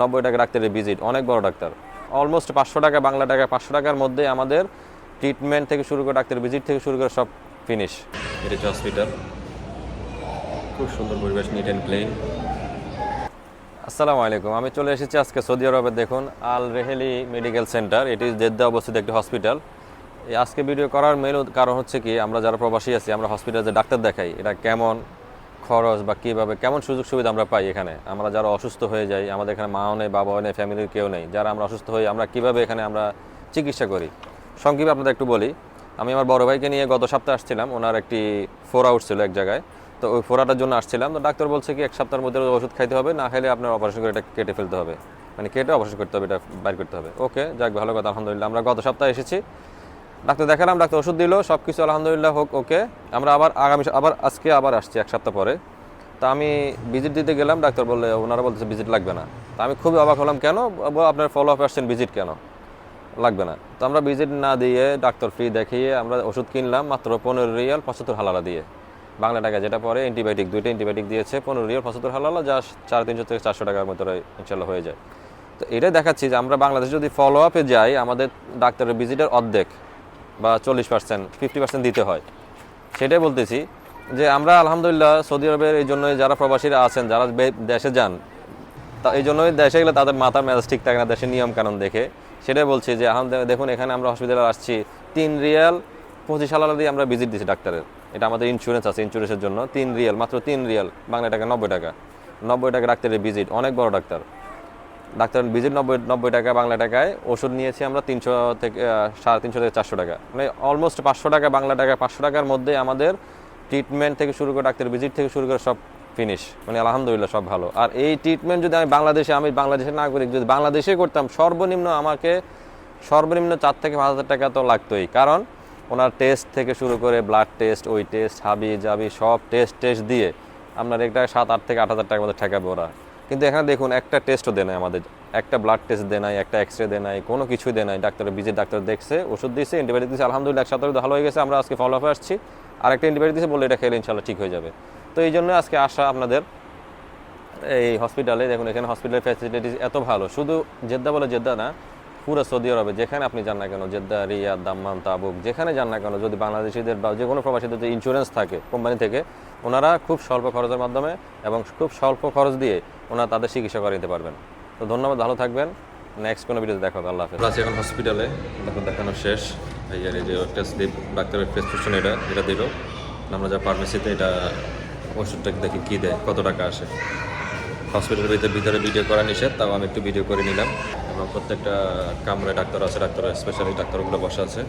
নব্বই টাকা ডাক্তারের ভিজিট অনেক বড় ডাক্তার। অলমোস্ট পাঁচশো টাকা বাংলা টাকা পাঁচশো টাকার মধ্যে আমাদের ট্রিটমেন্ট থেকে শুরু করে ডাক্তারের ভিজিট থেকে শুরু করে সব ফিনিশ এটা হচ্ছে হসপিটাল খুব সুন্দর পরিবেশ নিট অ্যান্ড ক্লিন আসসালামু আলাইকুম আমি চলে এসেছি আজকে সৌদি আরবে। দেখুন আল রেহেলি মেডিকেল সেন্টার এটি জেদ্দা অবস্থিত একটি হসপিটাল এই আজকে ভিডিও করার মেন কারণ হচ্ছে কি আমরা যারা প্রবাসী আছি আমরা হসপিটালে যে ডাক্তার দেখাই এটা কেমন খরচ বা কীভাবে, কেমন সুযোগ সুবিধা আমরা পাই এখানে? আমরা যারা অসুস্থ হয়ে যাই, আমাদের এখানে মাও নেই বাবাও নেই ফ্যামিলির কেউ নেই। যারা আমরা অসুস্থ হই, আমরা কীভাবে এখানে আমরা চিকিৎসা করি? সংক্ষেপে আপনাদের একটু বলি। আমি আমার বড় ভাইকে নিয়ে গত সপ্তাহে আসছিলাম। ওনার একটি ফোর আউট ছিল এক জায়গায়। তো ওই ফোরাটার জন্য আসছিলাম। তো ডাক্তার বলছে কি, এক সপ্তাহের মধ্যে ওষুধ খাইতে হবে, না খেলে আপনার অপারেশন করে এটা কেটে ফেলতে হবে। মানে কেটে অপারেশন করতে হবে, এটা বাইর করতে হবে। ওকে, যাক, ভালো কথা, আলহামদুলিল্লাহ। আমরা গত সপ্তাহে এসেছি। ডাক্তার দেখালাম, ডাক্তার ওষুধ দিল সব কিছু আলহামদুলিল্লাহ হোক, ওকে। আমরা আবার আগামী আবার আজকে আবার আসছি এক সপ্তাহ পরে। তা আমি ভিজিট দিতে গেলাম, ডাক্তার বললে, ওনারা বলতেছে ভিজিট লাগবে না। তা আমি খুবই অবাক হলাম, কেন? আপনার ফলো আপ আসছেন ভিজিট কেন? লাগবে না। তো আমরা ভিজিট না দিয়ে ডাক্তার ফ্রি দেখিয়ে আমরা ওষুধ কিনলাম, মাত্র পনেরো রিয়াল পঁচাত্তর হালালা দিয়ে। বাংলা টাকা যেটা পরে অ্যান্টিবায়োটিক দুইটা অ্যান্টিবায়োটিক দিয়েছে, পনেরো রিয়াল পঁচাত্তর হালালা, যা সাড়ে তিনশো থেকে চারশো টাকার মতো ইনশাল্লাহ হয়ে যায়। তো এটাই দেখাচ্ছি যে আমরা বাংলাদেশে যদি ফলো আপে যাই, আমাদের ডাক্তারের ভিজিটের অর্ধেক। বা চল্লিশ পার্সেন্ট ফিফটি পার্সেন্ট দিতে হয়। সেটাই বলতেছি যে আমরা আলহামদুলিল্লাহ সৌদি আরবের এই জন্যই যারা প্রবাসীরা আছেন, যারা দেশে যান, তা এই জন্যই দেশে গেলে তাদের মাথার মেজাজ ঠিক থাকে না দেশের নিয়ম কানুন দেখে। সেটাই বলছি যে দেখুন, এখানে আমরা হসপিটালে আসছি, তিন রিয়াল পঁচিশ হালালা দিয়ে আমরা ভিজিট দিচ্ছি ডাক্তারের। এটা আমাদের ইন্স্যুরেন্স আছে ইন্স্যুরেন্সের জন্য তিন রিয়াল, মাত্র তিন রিয়াল, বাংলা টাকা নব্বই টাকা। নব্বই টাকা ডাক্তারের ভিজিট অনেক বড় ডাক্তার। ডাক্তার ভিজিট নব্বই নব্বই টাকা বাংলা টাকায় ওষুধ নিয়েছি আমরা তিনশো থেকে সাড়ে তিনশো থেকে চারশো টাকা। মানে অলমোস্ট পাঁচশো টাকা, বাংলা টাকা পাঁচশো টাকার মধ্যে আমাদের ট্রিটমেন্ট থেকে শুরু করে ডাক্তার ভিজিট থেকে শুরু করে সব ফিনিশ মানে আলহামদুলিল্লাহ সব ভালো। আর এই ট্রিটমেন্ট যদি আমি বাংলাদেশে আমি বাংলাদেশে নাগরিক, যদি বাংলাদেশে করতাম, সর্বনিম্ন আমাকে, সর্বনিম্ন চার থেকে পাঁচ হাজার টাকা তো লাগতোই। কারণ ওনার টেস্ট থেকে শুরু করে ব্লাড টেস্ট ওই টেস্ট হাবি জাবি সব টেস্ট টেস্ট দিয়ে আপনার একটা সাত, আট থেকে আট হাজার টাকার মধ্যে ঠেকাবে ওরা। কিন্তু এখানে দেখুন, একটা টেস্টও দেয় নাই আমাদের। একটা ব্লাড টেস্ট দেয় নাই, একটা এক্স রে দেয় নাই, কোনো কিছুই দেয় নাই। ডাক্তার বিজের ডাক্তার দেখছে, ওষুধ দিয়েছে অ্যান্টিবায়োটিক দিয়েছে আলহামদুলিল্লাহ, এক সপ্তাহে ভালো হয়ে গেছে, আমরা আজকে ফলো আপে আসছি। আর একটা অ্যান্টিবায়োটিক দিয়েছে বলে এটা খেলে ঠিক হয়ে যাবে। তো এই জন্য আজকে আসা আপনাদের এই হসপিটালে দেখুন, এখানে হসপিটালের ফ্যাসিলিটিস এত ভালো। শুধু জেদ্দা বলে জেদ্দা না পুরো সৌদি আরবে, যেখানে আপনি যান না কেন, জেদ্দা, রিয়াদ দাম্মাম তাবুক, যেখানে যান না কেন, যদি বাংলাদেশিদের বা যে কোনো প্রবাসীদের যে ইন্স্যুরেন্স থাকে কোম্পানি থেকে, ওনারা খুব স্বল্প খরচের মাধ্যমে এবং খুব স্বল্প খরচ দিয়ে ওনারা তাদের চিকিৎসা করে নিতে পারবেন। তো ধন্যবাদ, ভালো থাকবেন। নেক্সট কোনো ভিডিওতে দেখা হবে, আল্লাহ হাফেজ। এখন হসপিটালে এখন দেখানো শেষ। এই যে একটা স্লিপ ডাক্তারের প্রেসক্রিপশন এটা এটা দিল। আমরা যা ফার্মেসিতে এটা ওষুধটা দেখি কী দেয়, কত টাকা আসে। হসপিটালের ভিতরে ভিতরে ভিডিও করা নিষেধ, তাও আমি একটু ভিডিও করে নিলাম। এবং প্রত্যেকটা কামরায় ডাক্তার আছে ডাক্তার স্পেশালিস্ট ডাক্তারগুলো বসা আছে।